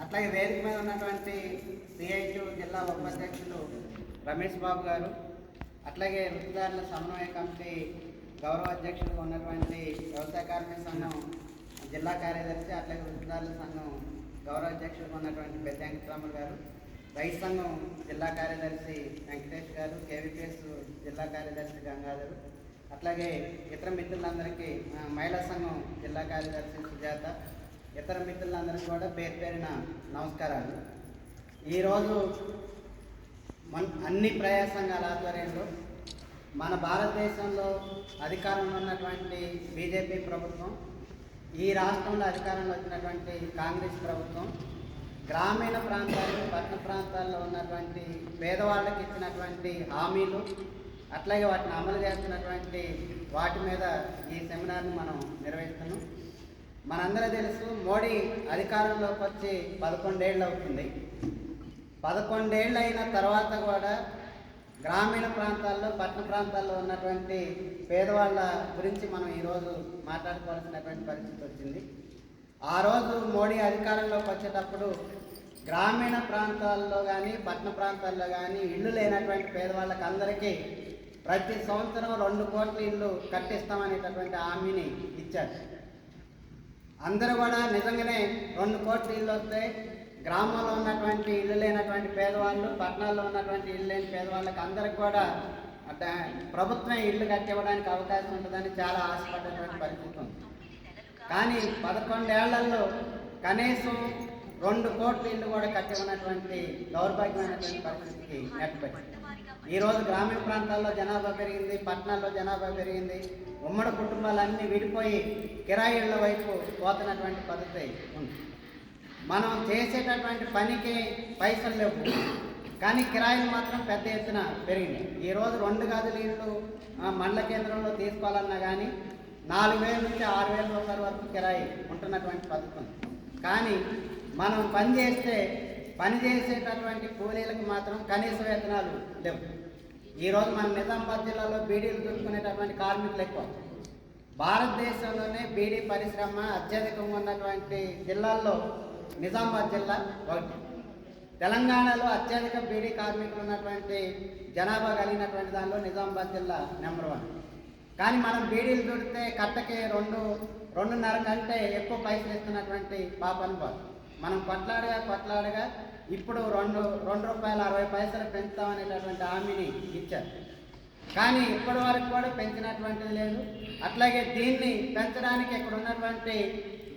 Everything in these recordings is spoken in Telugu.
అట్లాగే వేదిక మీద ఉన్నటువంటి సిఐటి జిల్లా ఉపాధ్యక్షులు రమేష్ బాబు గారు అట్లాగే వృత్తిదారుల సమన్వయ కమిటీ గౌరవ అధ్యక్షులు ఉన్నటువంటి వ్యవసాయ కార్మిక సంఘం జిల్లా కార్యదర్శి అట్లాగే వృత్తిదారుల సంఘం గౌరవ అధ్యక్షులు ఉన్నటువంటి పెద్ద గారు రైతు సంఘం జిల్లా కార్యదర్శి వెంకటేష్ గారు కేవీపీఎస్ జిల్లా కార్యదర్శి గంగాధరు అట్లాగే ఇతర మిత్రులందరికీ మహిళా సంఘం జిల్లా కార్యదర్శి సుజాత ఇతర మిత్రులందరికీ కూడా పేరు పేరిన నమస్కారాలు. ఈరోజు మన అన్ని ప్రజా సంఘాల ఆధ్వర్యంలో మన భారతదేశంలో అధికారంలో ఉన్నటువంటి బీజేపీ ప్రభుత్వం ఈ రాష్ట్రంలో అధికారంలో వచ్చినటువంటి కాంగ్రెస్ ప్రభుత్వం గ్రామీణ ప్రాంతాలు పట్టణ ప్రాంతాల్లో ఉన్నటువంటి పేదవాళ్ళకి ఇచ్చినటువంటి హామీలు అట్లాగే వాటిని అమలు చేస్తున్నటువంటి వాటి మీద ఈ సెమినార్ని మనం నిర్వహిస్తున్నాం. మనందరూ తెలుసు మోడీ అధికారంలోకి వచ్చి పదకొండేళ్ళు అవుతుంది. పదకొండేళ్ళు అయిన తర్వాత కూడా గ్రామీణ ప్రాంతాల్లో పట్టణ ప్రాంతాల్లో ఉన్నటువంటి పేదవాళ్ళ గురించి మనం ఈరోజు మాట్లాడుకోవాల్సినటువంటి పరిస్థితి వచ్చింది. ఆ రోజు మోడీ అధికారంలోకి వచ్చేటప్పుడు గ్రామీణ ప్రాంతాల్లో కానీ పట్టణ ప్రాంతాల్లో కానీ ఇళ్ళు లేనటువంటి పేదవాళ్ళకి అందరికీ ప్రతి సంవత్సరం రెండు కోట్ల ఇల్లు కట్టిస్తామనేటటువంటి హామీని ఇచ్చారు. అందరూ కూడా నిజంగానే రెండు కోట్ల ఇల్లు వస్తాయి. గ్రామంలో ఉన్నటువంటి ఇల్లు లేనటువంటి పేదవాళ్ళు పట్టణాల్లో ఉన్నటువంటి ఇల్లు లేని పేదవాళ్ళకి అందరికి కూడా అంటే ప్రభుత్వం ఇల్లు కట్టివ్వడానికి అవకాశం ఉంటుందని చాలా ఆశపడ్డటువంటి పరిస్థితి ఉంది. కానీ పదకొండేళ్ళలో కనీసం రెండు కోట్ల ఇల్లు కూడా కట్టి ఉన్నటువంటి దౌర్భాగ్యమైనటువంటి పరిస్థితికి నెట్టబెట్టింది ఈరోజు గ్రామీణ ప్రాంతాల్లో జనాభా పెరిగింది పట్టణాల్లో జనాభా పెరిగింది. ఉమ్మడి కుటుంబాలన్నీ విడిపోయి కిరాయిళ్ళ వైపు పోతున్నటువంటి పద్ధతి ఉంది. మనం చేసేటటువంటి పనికి పైసలు లేవు. కానీ కిరాయిలు మాత్రం పెద్ద ఎత్తున పెరిగింది. ఈరోజు రెండు గదుల ఇళ్ళు మండల కేంద్రంలో తీసుకోవాలన్నా కానీ నాలుగు వేల నుంచి ఆరు వేల రూపాయల వరకు కిరాయి ఉంటున్నటువంటి పద్ధతి ఉంది. కానీ మనం పని చేస్తే పని చేసేటటువంటి కూలీలకు మాత్రం కనీస వేతనాలు లేవు. ఈరోజు మన నిజామాబాద్ జిల్లాలో బీడీలు దుక్కునేటటువంటి కార్మికులు ఎక్కువ. భారతదేశంలోనే బీడీ పరిశ్రమ అత్యధికంగా ఉన్నటువంటి జిల్లాల్లో నిజామాబాద్ జిల్లా ఒకటి. తెలంగాణలో అత్యధిక బీడీ కార్మికులు ఉన్నటువంటి జనాభా కలిగినటువంటి దానిలో నిజామాబాద్ జిల్లా నెంబర్ వన్. కానీ మనం బీడీలు దొరికితే కట్టకి రెండు రెండున్నర కంటే ఎక్కువ పైసలు ఇస్తున్నటువంటి పాపను బాధ మనం కొట్లాడగా కొట్లాడగా ఇప్పుడు రెండు రెండు రూపాయల అరవై పైసలు పెంచుతామనేటటువంటి హామీని ఇచ్చారు. కానీ ఇప్పటి వరకు కూడా పెంచినటువంటిది లేదు. అట్లాగే దీన్ని పెంచడానికి ఇక్కడ ఉన్నటువంటి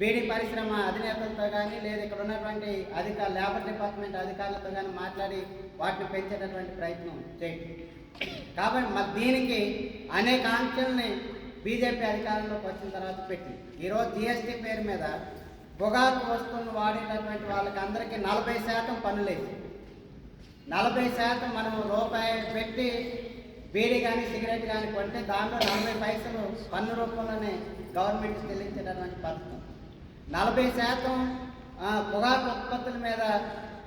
బీడీ పరిశ్రమ అధినేతలతో కానీ లేదా ఇక్కడ ఉన్నటువంటి అధిక లేబర్ డిపార్ట్మెంట్ అధికారులతో కానీ మాట్లాడి వాటిని పెంచేటటువంటి ప్రయత్నం చేయండి. కాబట్టి మరి దీనికి అనేక ఆంక్షల్ని బీజేపీ అధికారంలోకి వచ్చిన తర్వాత పెట్టింది. ఈరోజు జిఎస్టీ పేరు మీద పొగాకు వస్తువులను వాడేటటువంటి వాళ్ళకి అందరికీ నలభై శాతం పన్నులేసి నలభై శాతం మనం రూపాయి పెట్టి బీడీ కానీ సిగరెట్ కానీ కొంటే దాంట్లో నలభై పైసలు పన్ను రూపంలోనే గవర్నమెంట్ చెల్లించేటటువంటి పథకం నలభై శాతం పొగాకు ఉత్పత్తుల మీద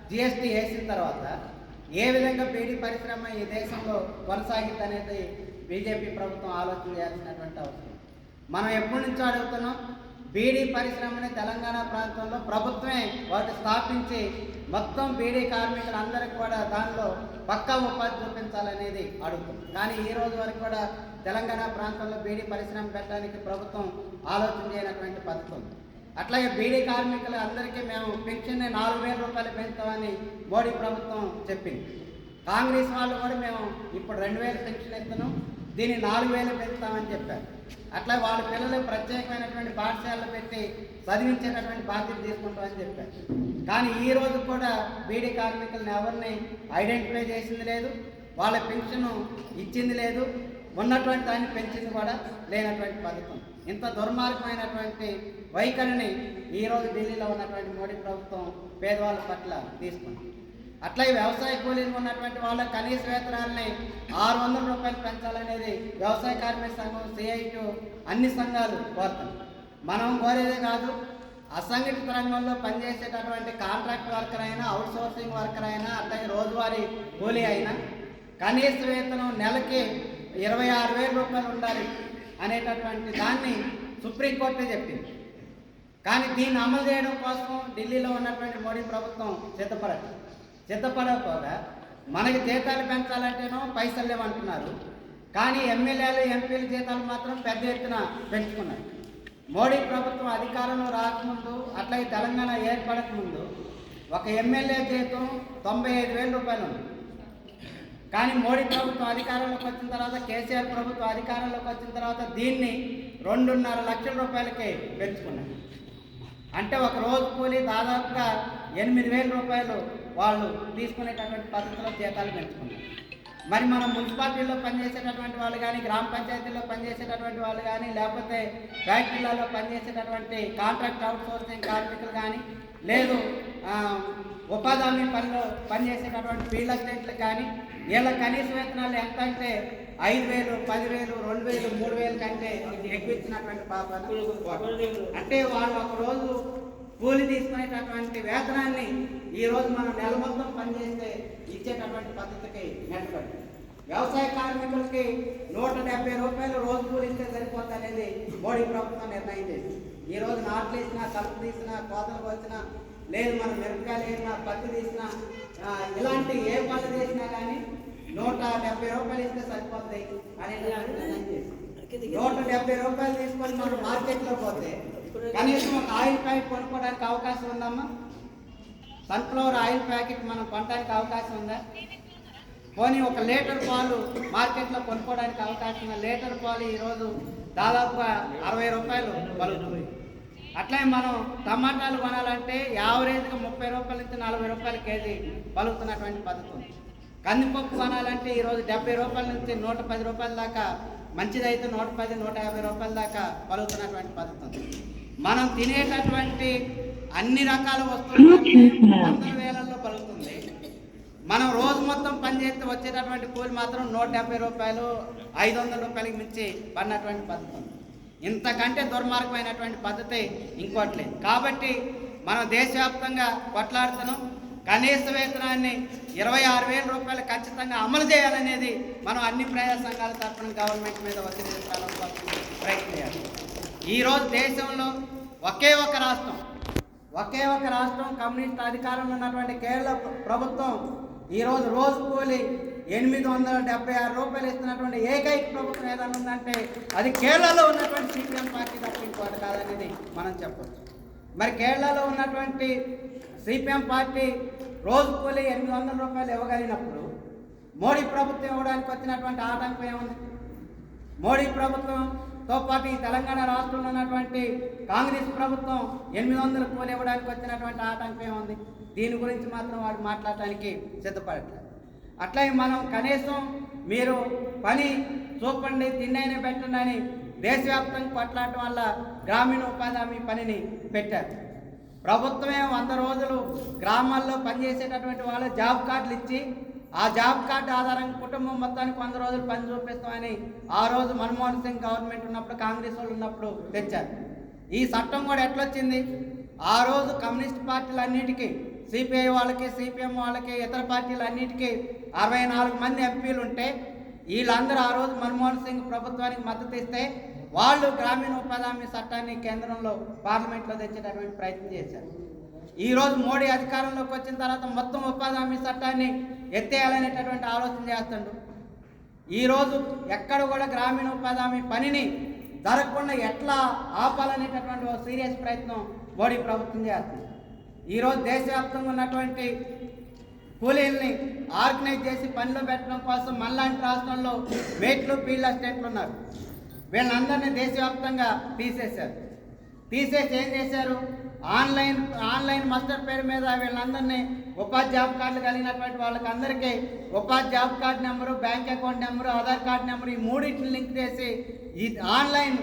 జిఎస్టీ వేసిన తర్వాత ఏ విధంగా బీడీ పరిశ్రమ ఈ దేశంలో కొనసాగింది అనేది బీజేపీ ప్రభుత్వం ఆలోచన చేయాల్సినటువంటి అవసరం. మనం ఎప్పటి నుంచో అడుగుతున్నాం బీడీ పరిశ్రమని తెలంగాణ ప్రాంతంలో ప్రభుత్వమే వాటి స్థాపించి మొత్తం బీడీ కార్మికులందరికీ కూడా దానిలో పక్కా ఉపాధి చూపించాలనేది అడుగుతుంది కానీ ఈ రోజు వరకు కూడా తెలంగాణ ప్రాంతంలో బీడీ పరిశ్రమ పెట్టడానికి ప్రభుత్వం ఆలోచన చేయనటువంటి పథకం అట్లాగే బీడీ కార్మికులు అందరికీ మేము పెన్షన్ నాలుగు వేల రూపాయలు పెంచుతామని మోడీ ప్రభుత్వం చెప్పింది. కాంగ్రెస్ వాళ్ళు కూడా మేము ఇప్పుడు రెండు వేలు పెన్షన్ ఇస్తున్నాం దీన్ని నాలుగు వేలు పెంచుతామని చెప్పారు. అట్లా వాళ్ళ పిల్లలు ప్రత్యేకమైనటువంటి పాఠశాలలు పెట్టి చదివించేటటువంటి బాధ్యత తీసుకుంటామని చెప్పారు. కానీ ఈ రోజు కూడా బీడీ కార్మికులను ఎవరిని ఐడెంటిఫై చేసింది లేదు వాళ్ళ పెన్షన్ ఇచ్చింది లేదు ఉన్నటువంటి దాన్ని పెంచింది కూడా లేనటువంటి పథకం. ఇంత దుర్మార్గమైనటువంటి వైఖరిని ఈరోజు ఢిల్లీలో ఉన్నటువంటి మోడీ ప్రభుత్వం పేదవాళ్ళ పట్ల తీసుకుంది. అట్లా ఈ వ్యవసాయ కూలీలు ఉన్నటువంటి వాళ్ళ కనీస వేతనాలని ఆరు వందల రూపాయలు పెంచాలనేది వ్యవసాయ కార్మిక సంఘం సిఐటి అన్ని సంఘాలు కోరుతాయి మనం కోరేదే కాదు అసంఘటిత రంగంలో పనిచేసేటటువంటి కాంట్రాక్ట్ వర్కర్ అయినా అవుట్ సోర్సింగ్ వర్కర్ అయినా అట్లాగే రోజువారీ కూలీ అయినా కనీస వేతనం నెలకి ఇరవై ఆరు వేల రూపాయలు ఉండాలి అనేటటువంటి దాన్ని సుప్రీంకోర్టే చెప్పింది. కానీ దీన్ని అమలు చేయడం కోసం ఢిల్లీలో ఉన్నటువంటి మోడీ ప్రభుత్వం సిద్ధపడదు సిద్ధపడకపోగా మనకి జీతాలు పెంచాలంటేనో పైసలు లేవంటున్నారు. కానీ ఎమ్మెల్యేలు ఎంపీల జీతాలు మాత్రం పెద్ద ఎత్తున పెంచుకున్నారు. మోడీ ప్రభుత్వం అధికారంలో రాకముందు అట్లాగే తెలంగాణ ఏర్పడకముందు ఒక ఎమ్మెల్యే జీతం తొంభై ఐదు వేల రూపాయలు ఉంది. కానీ మోడీ ప్రభుత్వం అధికారంలోకి వచ్చిన తర్వాత కేసీఆర్ ప్రభుత్వం అధికారంలోకి వచ్చిన తర్వాత దీన్ని రెండున్నర లక్షల రూపాయలకి పెంచుకున్నాం అంటే ఒక రోజు కూలి దాదాపుగా ఎనిమిది వేల రూపాయలు వాళ్ళు తీసుకునేటటువంటి పద్ధతిలో జీతాలు పెంచుకున్నారు. మరి మనం మున్సిపాలిటీలో పనిచేసేటటువంటి వాళ్ళు కానీ గ్రామ పంచాయతీలో పనిచేసేటటువంటి వాళ్ళు కానీ లేకపోతే ఫ్యాక్టరీలలో పనిచేసేటటువంటి కాంట్రాక్ట్ అవుట్ సోర్సింగ్ కార్మికులు కానీ లేదు ఉపాధి హామీ పనిలో పనిచేసేటటువంటి ఫీల్డ్ అసిస్టెంట్లు కానీ వీళ్ళ కనీస వేతనాలు ఎంత అంటే ఐదు వేలు పదివేలు రెండు వేలు మూడు వేలు కంటే ఎక్కువ ఇచ్చినటువంటి పాప అంటే వాళ్ళు ఒక రోజు కూలి తీసుకునేటటువంటి వేతనాన్ని ఈరోజు మనం నెల మొత్తం పనిచేస్తే ఇచ్చేటటువంటి పద్ధతికి నెట్టుబడి వ్యవసాయ కార్మికులకి నూట డెబ్బై రూపాయలు రోజు కూలిస్తే సరిపోతుంది అనేది మోడీ ప్రభుత్వం నిర్ణయం చేసింది. ఈ రోజు నాట్లు వేసినా కలుపు తీసినా కోతలు వచ్చినా లేదు మనం మిరపకాయలు వేసినా పత్తి తీసినా ఇలాంటి ఏ పనులు చేసినా కానీ నూట డెబ్బై రూపాయలు ఇస్తే సరిపోతాయి అనేది నిర్ణయం చేసింది. నూట డెబ్బై రూపాయలు తీసుకొని మనం మార్కెట్లో పోతే కనీసం ఒక ఆయిల్ ప్యాకెట్ కొనుక్కోవడానికి అవకాశం ఉందమ్మా? సన్ఫ్లవర్ ఆయిల్ ప్యాకెట్ మనం కొనడానికి అవకాశం ఉందా? పోనీ ఒక లీటర్ పాలు మార్కెట్లో కొనుక్కోవడానికి అవకాశం ఉందా? లీటర్ పాలు ఈరోజు దాదాపుగా అరవై రూపాయలు పలుకుతుంది. అట్లే మనం టమాటాలు కొనాలంటే యావరేజ్గా ముప్పై రూపాయల నుంచి నలభై రూపాయల కేజీ పలుకుతున్నటువంటి ఉంది. కందిపప్పు కొనాలంటే ఈరోజు డెబ్బై రూపాయల నుంచి నూట పది రూపాయల దాకా మంచిదైతే నూట పది నూట యాభై రూపాయల దాకా పలుకుతున్నటువంటి పద్ధతి ఉంది. మనం తినేటటువంటి అన్ని రకాల వస్తువులు వందల వేలల్లో పలుకుతుంది. మనం రోజు మొత్తం పని చేస్తే వచ్చేటటువంటి కూలి మాత్రం నూట డెబ్బై రూపాయలు ఐదు వందల రూపాయలకి మించి పడినటువంటి పద్ధతి ఉంది. ఇంతకంటే దుర్మార్గమైనటువంటి పద్ధతి ఇంకోటి లేదు. కాబట్టి మనం దేశవ్యాప్తంగా కొట్లాడుతున్నాం కనీస వేతనాన్ని ఇరవై ఆరు వేల రూపాయలు ఖచ్చితంగా అమలు చేయాలనేది మనం అన్ని ప్రజా సంఘాల తరఫున గవర్నమెంట్ మీద ఒత్తిడి ప్రయత్నించాలి కోసం ఈరోజు దేశంలో ఒకే ఒక రాష్ట్రం ఒకే ఒక రాష్ట్రం కమ్యూనిస్ట్ అధికారంలో ఉన్నటువంటి కేరళ ప్రభుత్వం ఈరోజు రోజు కూలి ఎనిమిది వందల డెబ్బై ఆరు రూపాయలు ఇస్తున్నటువంటి ఏకైక ప్రభుత్వం ఏదైనా ఉందంటే అది కేరళలో ఉన్నటువంటి సిపిఎం పార్టీ తప్ప ఇంకోటి కాదనేది మనం చెప్పొచ్చు. మరి కేరళలో ఉన్నటువంటి సిపిఎం పార్టీ రోజు కూలి ఎనిమిది వందల రూపాయలు ఇవ్వగలిగినప్పుడు మోడీ ప్రభుత్వం ఇవ్వడానికి వచ్చినటువంటి ఆటంకం ఏముంది? మోడీ ప్రభుత్వంతో పాటు ఈ తెలంగాణ రాష్ట్రంలో ఉన్నటువంటి కాంగ్రెస్ ప్రభుత్వం ఎనిమిది వందల కూలి ఇవ్వడానికి వచ్చినటువంటి ఆటంకం ఏముంది? దీని గురించి మాత్రం వాడు మాట్లాడటానికి సిద్ధపడట్లేదు. అట్లాగే మనం కనీసం మీరు పని చూపండి తిన్నైనా పెట్టండి అని దేశవ్యాప్తంగా కొట్లాడటం వల్ల గ్రామీణ ఉపాధి హామీ పనిని పెట్టారు. ప్రభుత్వమే వంద రోజులు గ్రామాల్లో పనిచేసేటటువంటి వాళ్ళు జాబ్ కార్డులు ఇచ్చి ఆ జాబ్ కార్డు ఆధారంగా కుటుంబం మొత్తానికి వంద రోజులు పని చూపిస్తామని ఆ రోజు మన్మోహన్ సింగ్ గవర్నమెంట్ ఉన్నప్పుడు కాంగ్రెస్ వాళ్ళు ఉన్నప్పుడు తెచ్చారు. ఈ చట్టం కూడా ఎట్లొచ్చింది? ఆ రోజు కమ్యూనిస్ట్ పార్టీలన్నిటికీ సిపిఐ వాళ్ళకి సిపిఎం వాళ్ళకి ఇతర పార్టీలన్నిటికీ అరవై నాలుగు మంది ఎంపీలు ఉంటే వీళ్ళందరూ ఆ రోజు మన్మోహన్ సింగ్ ప్రభుత్వానికి మద్దతు ఇస్తే వాళ్ళు గ్రామీణ ఉపాధి హామీ చట్టాన్ని కేంద్రంలో పార్లమెంట్లో తెచ్చేటటువంటి ప్రయత్నం చేశారు. ఈరోజు మోడీ అధికారంలోకి వచ్చిన తర్వాత మొత్తం ఉపాధి హామీ చట్టాన్ని ఎత్తేయాలనేటటువంటి ఆలోచన చేస్తుండు. ఈరోజు ఎక్కడ కూడా గ్రామీణ ఉపాధి హామీ పనిని జరగకుండా ఎట్లా ఆపాలనేటటువంటి ఒక సీరియస్ ప్రయత్నం మోడీ ప్రభుత్వం చేస్తుంది. ఈరోజు దేశవ్యాప్తంగా ఉన్నటువంటి కూలీల్ని ఆర్గనైజ్ చేసి పనిలో పెట్టడం కోసం మళ్ళాంటి రాష్ట్రంలో మేట్లు ఫీల్డ్ అసిస్టెంట్లు ఉన్నారు. వీళ్ళందరినీ దేశవ్యాప్తంగా తీసేశారు. తీసేసి ఏం చేశారు? ఆన్లైన్ ఆన్లైన్ మాస్టర్ పేరు మీద వీళ్ళందరినీ ఉపాధి జాబ్ కార్డులు కలిగినటువంటి వాళ్ళకి అందరికీ ఉపాధి job card number bank account number Aadhaar card number ఈ మూడింటిని లింక్ చేసి ఈ ఆన్లైన్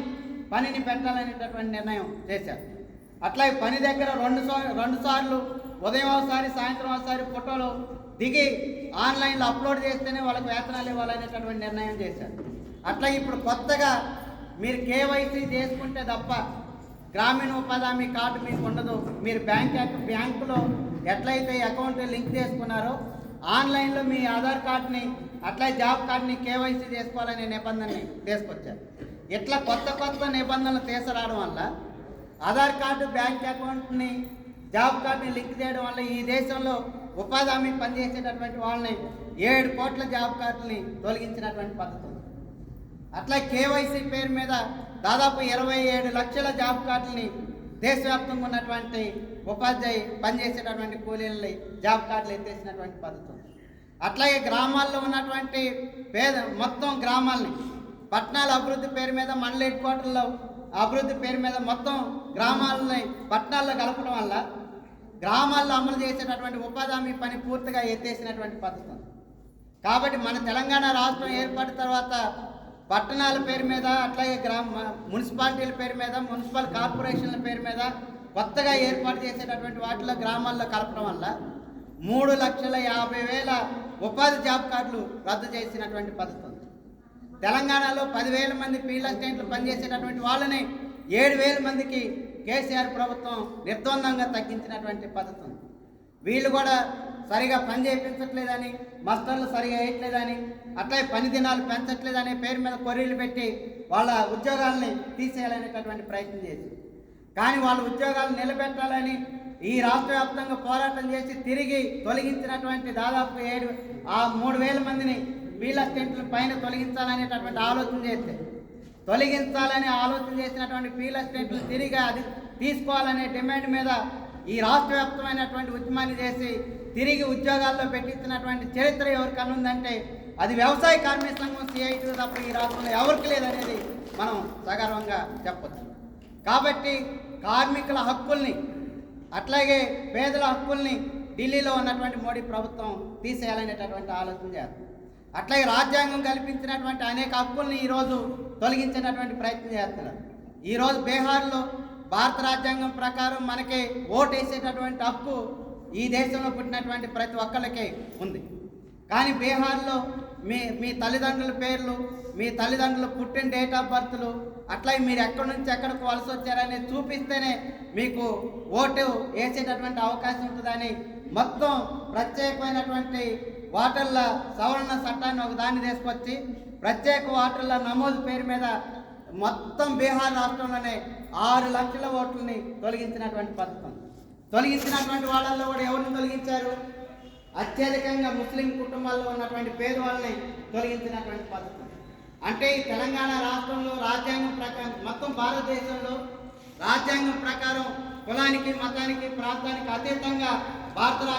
పనిని పెట్టాలనేటటువంటి నిర్ణయం చేశారు. అట్లా ఈ పని దగ్గర రెండు సార్లు రెండు సార్లు ఉదయం ఒకసారి సాయంత్రం ఒకసారి ఫోటోలు దిగి ఆన్లైన్లో అప్లోడ్ చేస్తేనే వాళ్ళకి వేతనాలు ఇవ్వాలనేటటువంటి నిర్ణయం చేశారు. అట్లా ఇప్పుడు కొత్తగా మీరు కేవైసీ చేసుకుంటే తప్ప గ్రామీణ ఉపాధి హామీ కార్డు మీకు ఉండదు. మీరు బ్యాంక్ బ్యాంకులో ఎట్లయితే అకౌంట్ లింక్ చేసుకున్నారో ఆన్లైన్లో మీ ఆధార్ కార్డుని అట్లా జాబ్ కార్డుని కేవైసీ చేసుకోవాలనే నిబంధనని తీసుకొచ్చారు. ఇట్లా కొత్త కొత్త నిబంధనలు తీసుకురావడం వల్ల ఆధార్ కార్డు బ్యాంక్ అకౌంట్ని జాబ్ కార్డుని లింక్ చేయడం వల్ల ఈ దేశంలో ఉపాధి హామీ పనిచేసేటటువంటి వాళ్ళని ఏడు కోట్ల జాబ్ కార్డుని తొలగించినటువంటి పద్ధతి అట్లా కేవైసీ పేరు మీద దాదాపు ఇరవై ఏడు లక్షల జాబ్ కార్డుని దేశవ్యాప్తంగా ఉన్నటువంటి ఉపాధ్యాయ పనిచేసేటటువంటి కూలీలని జాబ్ కార్డులు ఎత్తేసినటువంటి పద్ధతి. అట్లాగే గ్రామాల్లో ఉన్నటువంటి పేద మొత్తం గ్రామాల్ని పట్టణాల అభివృద్ధి పేరు మీద మండల హెడ్ క్వార్టర్లో అభివృద్ధి పేరు మీద మొత్తం గ్రామాలని పట్టణాల్లో కలపడం వల్ల గ్రామాల్లో అమలు చేసేటటువంటి ఉపాధి హామీ పని పూర్తిగా ఎత్తేసినటువంటి పద్ధతి. కాబట్టి మన తెలంగాణ రాష్ట్రం ఏర్పడిన తర్వాత పట్టణాల పేరు మీద అట్లాగే గ్రామ మున్సిపాలిటీల పేరు మీద మున్సిపల్ కార్పొరేషన్ల పేరు మీద కొత్తగా ఏర్పాటు చేసేటటువంటి వాటిలో గ్రామాల్లో కలపడం వల్ల మూడు లక్షల యాభై వేల ఉపాధి జాబ్ కార్డులు రద్దు చేసినటువంటి పద్ధతి ఉంది. తెలంగాణలో పదివేల మంది ఫీల్డ్ అసిస్టెంట్లు పనిచేసేటటువంటి వాళ్ళని ఏడు వేల మందికి కేసీఆర్ ప్రభుత్వం నిర్ద్వందంగా తగ్గించినటువంటి పద్ధతి ఉంది. వీళ్ళు కూడా సరిగా పని చేయించట్లేదని మస్టర్లు సరిగా వేయట్లేదని అట్లే పని దినాలు పెంచట్లేదనే పేరు మీద కొర్రీలు పెట్టి వాళ్ళ ఉద్యోగాలని తీసేయాలనేటటువంటి ప్రయత్నం చేసి కానీ వాళ్ళ ఉద్యోగాలు నిలబెట్టాలని ఈ రాష్ట్ర వ్యాప్తంగా పోరాటం చేసి తిరిగి తొలగించినటువంటి దాదాపు ఏడు ఆ మూడు వేల మందిని వీళ్ళ స్టెంట్ల పైన తొలగించాలనేటటువంటి ఆలోచన చేస్తే తొలగించాలని ఆలోచన చేసినటువంటి ఫీల్ అసిస్టెంట్లు తిరిగి అది తీసుకోవాలనే డిమాండ్ మీద ఈ రాష్ట్ర వ్యాప్తమైనటువంటి ఉద్యమాన్ని చేసి తిరిగి ఉద్యోగాల్లో పెట్టించినటువంటి చరిత్ర ఎవరికన్నా ఉందంటే అది వ్యవసాయ కార్మిక సంఘం సిఐటి తప్ప ఈ రాష్ట్రంలో ఎవరికి లేదనేది మనం సగర్వంగా చెప్పచ్చు. కాబట్టి కార్మికుల హక్కుల్ని అట్లాగే పేదల హక్కుల్ని ఢిల్లీలో ఉన్నటువంటి మోడీ ప్రభుత్వం తీసేయాలనేటటువంటి ఆలోచన చేస్తారు అట్లాగే రాజ్యాంగం కల్పించినటువంటి అనేక హక్కుల్ని ఈరోజు తొలగించేటటువంటి ప్రయత్నం చేస్తున్నారు. ఈరోజు బీహార్లో భారత రాజ్యాంగం ప్రకారం మనకి ఓటు వేసేటటువంటి హక్కు ఈ దేశంలో పుట్టినటువంటి ప్రతి ఒక్కరికి ఉంది. కానీ బీహార్లో మీ మీ తల్లిదండ్రుల పేర్లు మీ తల్లిదండ్రులు పుట్టిన డేట్ ఆఫ్ బర్త్లు అట్లా మీరు ఎక్కడి నుంచి ఎక్కడికి వలస వచ్చారని చూపిస్తేనే మీకు ఓటు వేసేటటువంటి అవకాశం ఉంటుందని మొత్తం ప్రత్యేకమైనటువంటి ఓటర్ల సవరణ చట్టాన్ని ఒక దాన్ని తీసుకొచ్చి ప్రత్యేక ఓటర్ల నమోదు పేరు మీద మొత్తం బీహార్ రాష్ట్రంలోనే ఆరు లక్షల ఓట్లని తొలగించినటువంటి పథకం. తొలగించినటువంటి వాళ్ళల్లో కూడా ఎవరిని తొలగించారు? అత్యధికంగా ముస్లిం కుటుంబాల్లో ఉన్నటువంటి పేదవాళ్ళని తొలగించినటువంటి పద్ధతి. అంటే ఈ తెలంగాణ రాష్ట్రంలో రాజ్యాంగం ప్రకారం మొత్తం భారతదేశంలో రాజ్యాంగం ప్రకారం కులానికి మతానికి ప్రాంతానికి అతీతంగా భారత రాజ్యం